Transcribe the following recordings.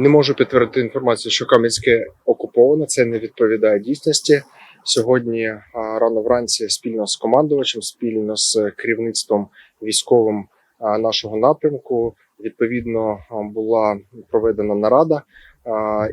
Не можу підтвердити інформацію, що Кам'янське окуповано. Це не відповідає дійсності. Сьогодні рано вранці спільно з командувачем, спільно з керівництвом військовим нашого напрямку, відповідно була проведена нарада.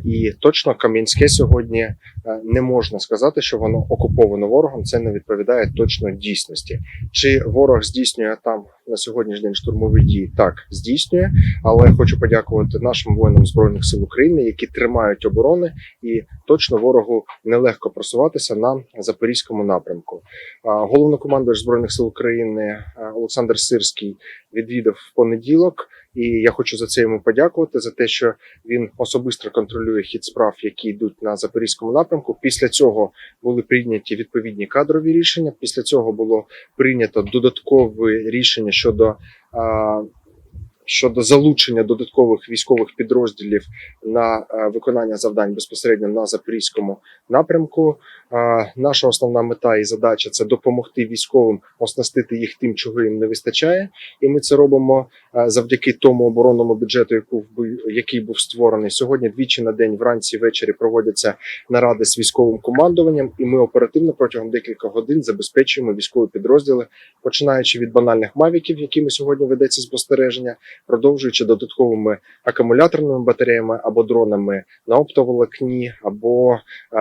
І точно Кам'янське сьогодні е, не можна сказати, що воно окуповано ворогом. Це не відповідає точно дійсності. Чи ворог здійснює там на сьогоднішній день штурмові дії? Так, здійснює, але хочу подякувати нашим воїнам збройних сил України, які тримають оборони, і точно ворогу нелегко просуватися на запорізькому напрямку. Головнокомандувач збройних сил України Олександр Сирський відвідав в понеділок, і я хочу за це йому подякувати за те, що він особисто контролює хід справ, які йдуть на запорізькому напрямку. Після цього були прийняті відповідні кадрові рішення. Після цього було прийнято додаткове рішення щодо. а, Щодо залучення додаткових військових підрозділів на виконання завдань безпосередньо на запорізькому напрямку, Наша основна мета і задача це допомогти військовим оснастити їх тим, чого їм не вистачає, і ми це робимо завдяки тому оборонному бюджету, який був створений сьогодні. Двічі на день, вранці, ввечері проводяться наради з військовим командуванням, і ми оперативно протягом декілька годин забезпечуємо військові підрозділи, починаючи від банальних мавіків, якими сьогодні ведеться спостереження, продовжуючи додатковими акумуляторними батареями або дронами на оптоволокні, або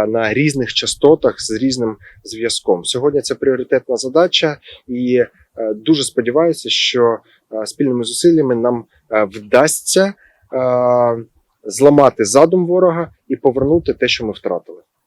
на різних частотах з різним зв'язком. Сьогодні це пріоритетна задача, і е, дуже сподіваюся, що спільними зусиллями нам е, вдасться е, зламати задум ворога і повернути те, що ми втратили.